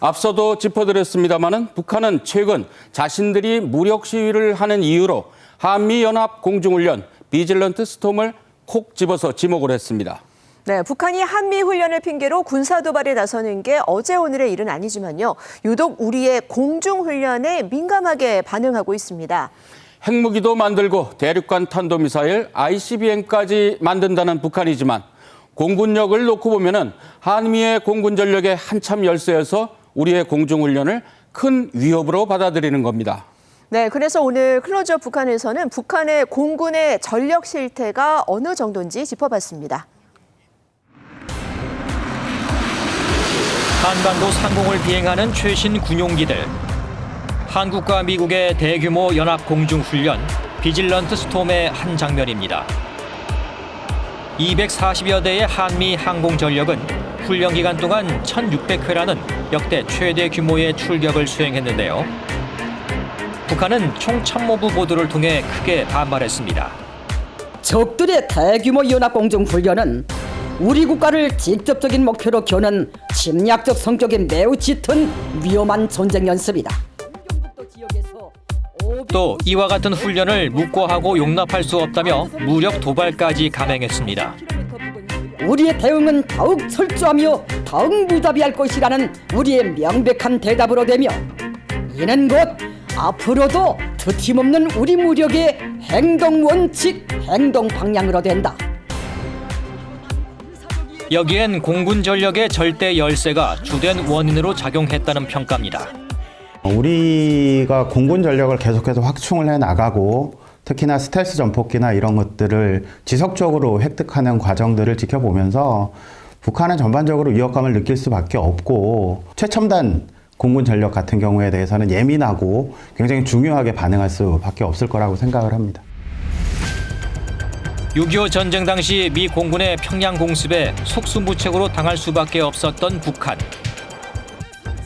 앞서도 짚어드렸습니다마는 북한은 최근 자신들이 무력 시위를 하는 이유로 한미연합 공중훈련 비질런트 스톰을 콕 집어서 지목을 했습니다. 네, 북한이 한미 훈련을 핑계로 군사 도발에 나서는 게 어제 오늘의 일은 아니지만요. 유독 우리의 공중 훈련에 민감하게 반응하고 있습니다. 핵무기도 만들고 대륙간 탄도미사일 ICBM까지 만든다는 북한이지만 공군력을 놓고 보면은 한미의 공군 전력의 한참 열세여서 우리의 공중훈련을 큰 위협으로 받아들이는 겁니다. 네, 그래서 오늘 클로즈업 북한에서는 북한의 공군의 전력 실태가 어느 정도인지 짚어봤습니다. 한반도 상공을 비행하는 최신 군용기들. 한국과 미국의 대규모 연합 공중 훈련 비질런트 스톰의 한 장면입니다. 240여 대의 한미 항공 전력은 훈련 기간 동안 1,600회라는 역대 최대 규모의 출격을 수행했는데요. 북한은 총 참모부 보도를 통해 크게 반발했습니다. 적들의 대규모 연합 공중 훈련은 우리 국가를 직접적인 목표로 겨는 침략적 성격이 매우 짙은 위험한 전쟁 연습이다. 또 이와 같은 훈련을 묵고하고 용납할 수 없다며 무력 도발까지 감행했습니다. 우리의 대응은 더욱 철저하며 더욱 무자비할 것이라는 우리의 명백한 대답으로 되며 이는 곧 앞으로도 트팀없는 우리 무력의 행동 원칙, 행동 방향으로 된다. 여기엔 공군 전력의 절대 열세가 주된 원인으로 작용했다는 평가입니다. 우리가 공군 전력을 계속해서 확충을 해 나가고 특히나 스텔스 전폭기나 이런 것들을 지속적으로 획득하는 과정들을 지켜보면서 북한은 전반적으로 위협감을 느낄 수밖에 없고 최첨단 공군 전력 같은 경우에 대해서는 예민하고 굉장히 중요하게 반응할 수밖에 없을 거라고 생각을 합니다. 6.25 전쟁 당시 미 공군의 평양 공습에 속수무책으로 당할 수밖에 없었던 북한.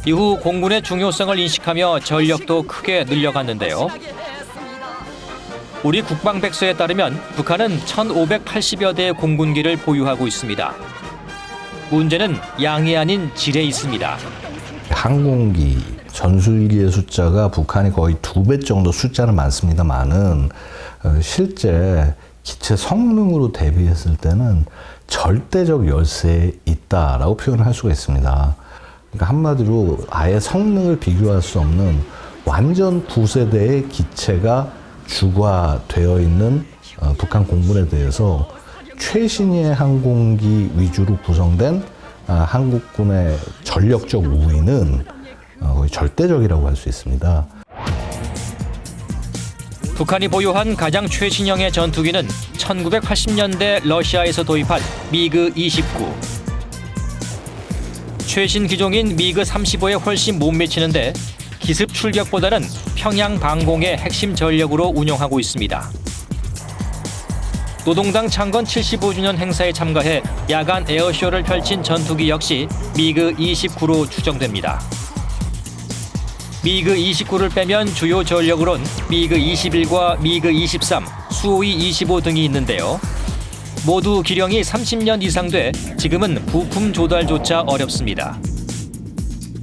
이후 공군의 중요성을 인식하며 전력도 크게 늘려갔는데요. 우리 국방백서에 따르면 북한은 1,580여 대의 공군기를 보유하고 있습니다. 문제는 양이 아닌 질에 있습니다. 항공기, 전술기의 숫자가 북한이 거의 두 배 정도 숫자는 많습니다만은 어, 실제 기체 성능으로 대비했을 때는 절대적 열세에 있다라고 표현을 할 수가 있습니다. 그러니까 한마디로 아예 성능을 비교할 수 없는 완전 부세대의 기체가 주가되어 있는 어, 북한 공군에 대해서 최신의 항공기 위주로 구성된 아, 한국군의 전력적 우위는 어, 거의 절대적이라고 할 수 있습니다. 북한이 보유한 가장 최신형의 전투기는 1980년대 러시아에서 도입한 미그 29. 최신 기종인 미그 35에 훨씬 못 미치는데 기습 출격보다는 평양 방공의 핵심 전력으로 운영하고 있습니다. 노동당 창건 75주년 행사에 참가해 야간 에어쇼를 펼친 전투기 역시 미그 29로 추정됩니다. 미그 29를 빼면 주요 전력으론 미그 21과 미그 23, 수호이 25 등이 있는데요. 모두 기령이 30년 이상 돼 지금은 부품 조달조차 어렵습니다.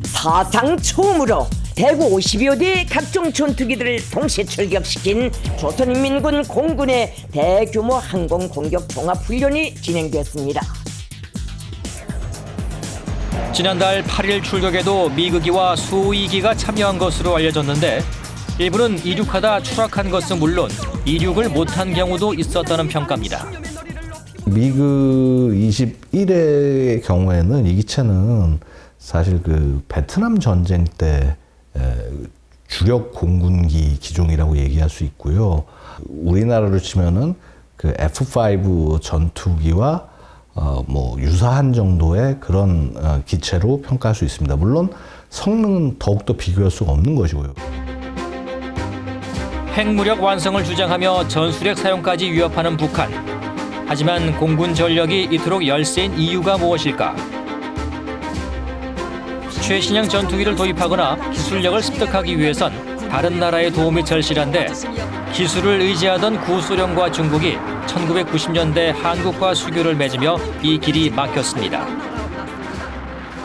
사상 처음으로 대구 50여 대의 각종 전투기들을 동시 출격시킨 조선인민군 공군의 대규모 항공 공격 종합 훈련이 진행됐습니다. 지난달 8일 출격에도 미그기와 수호이기가 참여한 것으로 알려졌는데 일부는 이륙하다 추락한 것은 물론 이륙을 못한 경우도 있었다는 평가입니다. 미그 21의 경우에는 이 기체는 사실 그 베트남 전쟁 때 에, 주력 공군기 기종이라고 얘기할 수 있고요. 우리나라로 치면은 그 F5 전투기와 어, 뭐 유사한 정도의 그런 어, 기체로 평가할 수 있습니다. 물론 성능은 더욱더 비교할 수가 없는 것이고요. 핵무력 완성을 주장하며 전술핵 사용까지 위협하는 북한. 하지만 공군 전력이 이토록 열세인 이유가 무엇일까? 최신형 전투기를 도입하거나 기술력을 습득하기 위해선 다른 나라의 도움이 절실한데 기술을 의지하던 구소련과 중국이 1990년대 한국과 수교를 맺으며 이 길이 막혔습니다.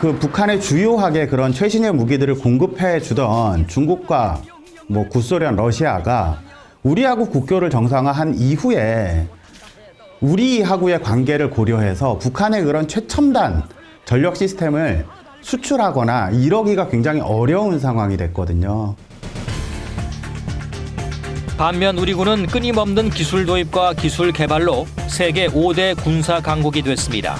그 북한에 주요하게 그런 최신의 무기들을 공급해 주던 중국과 뭐 구소련, 러시아가 우리하고 국교를 정상화한 이후에 우리하고의 관계를 고려해서 북한의 그런 최첨단 전력 시스템을 수출하거나 이러기가 굉장히 어려운 상황이 됐거든요. 반면 우리 군은 끊임없는 기술 도입과 기술 개발로 세계 5대 군사 강국이 됐습니다.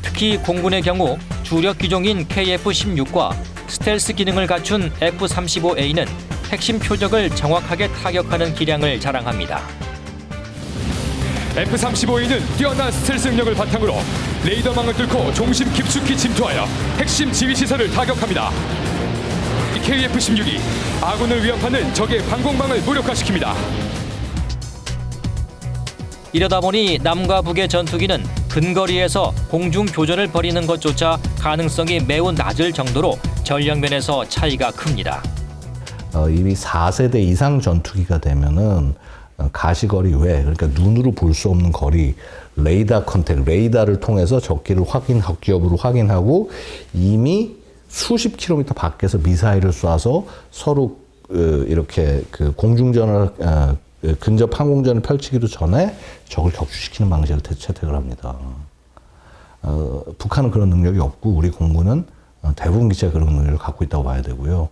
특히 공군의 경우 주력 기종인 KF-16과 스텔스 기능을 갖춘 F-35A는 핵심 표적을 정확하게 타격하는 기량을 자랑합니다. F-35A는 뛰어난 스텔스 능력을 바탕으로 레이더망을 뚫고 중심 깊숙이 침투하여 핵심 지휘 시설을 타격합니다. 이 KF-16이 아군을 위협하는 적의 방공망을 무력화시킵니다. 이러다 보니 남과 북의 전투기는 근거리에서 공중 교전을 벌이는 것조차 가능성이 매우 낮을 정도로 전력면에서 차이가 큽니다. 어, 이미 4세대 이상 전투기가 되면은 어, 가시거리 외 그러니까 눈으로 볼 수 없는 거리 레이더 컨택 레이더를 통해서 적기를 확인 적기여부를 확인하고 이미 수십 킬로미터 밖에서 미사일을 쏴서 서로 어, 이렇게 그 공중전을 어, 그 근접 항공전을 펼치기도 전에 적을 격추시키는 방식을 대- 채택을 합니다. 어, 북한은 그런 능력이 없고 우리 공군은 어, 대부분 기체가 그런 능력을 갖고 있다고 봐야 되고요.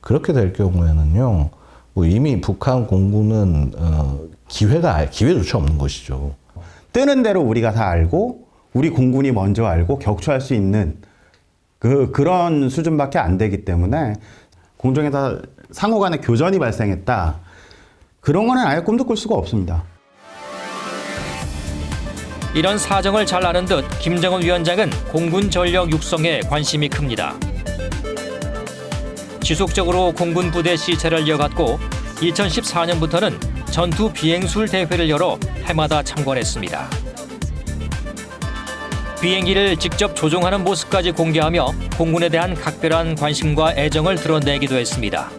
그렇게 될 경우에는요, 뭐 이미 북한 공군은 어, 기회가 기회조차 없는 것이죠. 뜨는 대로 우리가 다 알고 우리 공군이 먼저 알고 격추할 수 있는 그 그런 수준밖에 안 되기 때문에 공정에서 상호 간의 교전이 발생했다. 그런 거는 아예 꿈도 꿀 수가 없습니다. 이런 사정을 잘 아는 듯 김정은 위원장은 공군 전력 육성에 관심이 큽니다. 지속적으로 공군 부대 시찰을 이어갔고 2014년부터는 전투 비행술 대회를 열어 해마다 참관했습니다. 비행기를 직접 조종하는 모습까지 공개하며 공군에 대한 각별한 관심과 애정을 드러내기도 했습니다.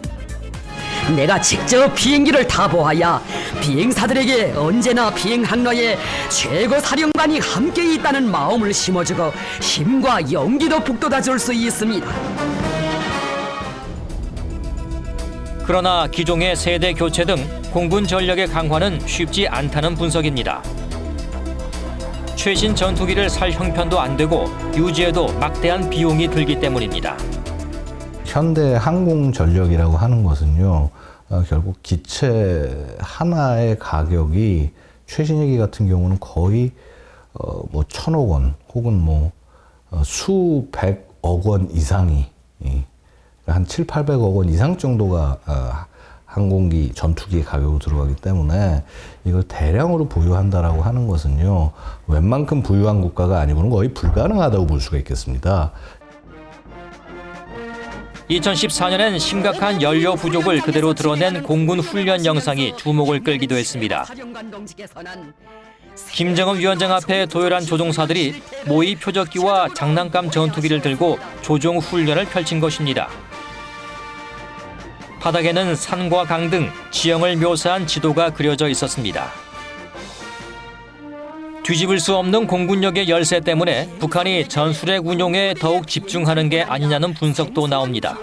내가 직접 비행기를 타보아야 비행사들에게 언제나 비행 항로에 최고 사령관이 함께 있다는 마음을 심어주고 힘과 용기도 북돋아 줄 수 있습니다. 그러나 기종의 세대 교체 등 공군 전력의 강화는 쉽지 않다는 분석입니다. 최신 전투기를 살 형편도 안 되고 유지에도 막대한 비용이 들기 때문입니다. 현대 항공 전력이라고 하는 것은요, 어, 결국 기체 하나의 가격이 최신얘기 같은 경우는 거의 어, 뭐 천억 원 혹은 뭐 어, 수백억 원 이상이 예, 한 7, 800억 원 이상 정도가 어, 항공기 전투기 가격으로 들어가기 때문에 이걸 대량으로 보유한다라고 하는 것은요 웬만큼 부유한 국가가 아니고는 거의 불가능하다고 볼 수가 있겠습니다. 2014년엔 심각한 연료 부족을 그대로 드러낸 공군 훈련 영상이 주목을 끌기도 했습니다. 김정은 위원장 앞에 도열한 조종사들이 모의 표적기와 장난감 전투기를 들고 조종 훈련을 펼친 것입니다. 바닥에는 산과 강 등 지형을 묘사한 지도가 그려져 있었습니다. 뒤집을 수 없는 공군력의 열세 때문에 북한이 전술핵 운용에 더욱 집중하는 게 아니냐는 분석도 나옵니다.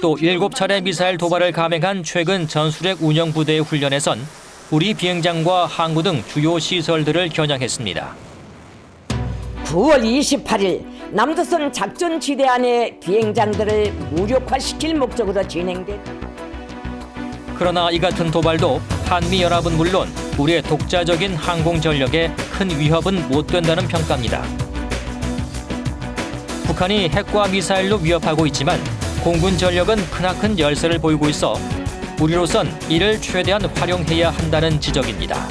또 일곱 차례 미사일 도발을 감행한 최근 전술핵 운영 부대의 훈련에선 우리 비행장과 항구 등 주요 시설들을 겨냥했습니다. 9월 28일 남조선 작전 지대 안의 비행장들을 무력화시킬 목적으로 진행된 그러나 이 같은 도발도 한미 연합은 물론 우리의 독자적인 항공 전력에 큰 위협은 못 된다는 평가입니다. 북한이 핵과 미사일로 위협하고 있지만 공군 전력은 크나큰 열세를 보이고 있어 우리로선 이를 최대한 활용해야 한다는 지적입니다.